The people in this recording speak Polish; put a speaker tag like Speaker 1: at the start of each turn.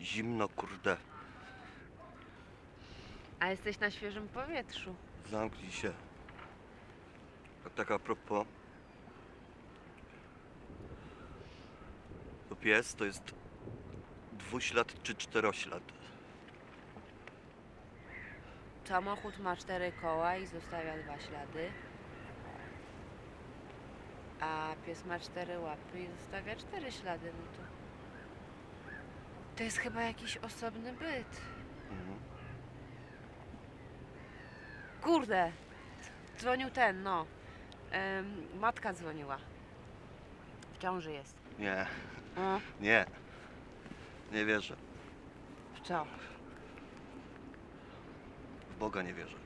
Speaker 1: zimno, kurde.
Speaker 2: A jesteś na świeżym powietrzu.
Speaker 1: Zamknij się. A tak a propos. To pies to jest dwuślad czy czteroślad.
Speaker 2: Samochód ma cztery koła i zostawia dwa ślady. A pies ma cztery łapy i zostawia cztery ślady. No to. To jest chyba jakiś osobny byt.
Speaker 1: Mhm.
Speaker 2: Kurde! Dzwonił ten, no. Em, matka dzwoniła. W ciąży jest.
Speaker 1: Nie, nie. Nie wierzę.
Speaker 2: w co?
Speaker 1: W Boga nie wierzę.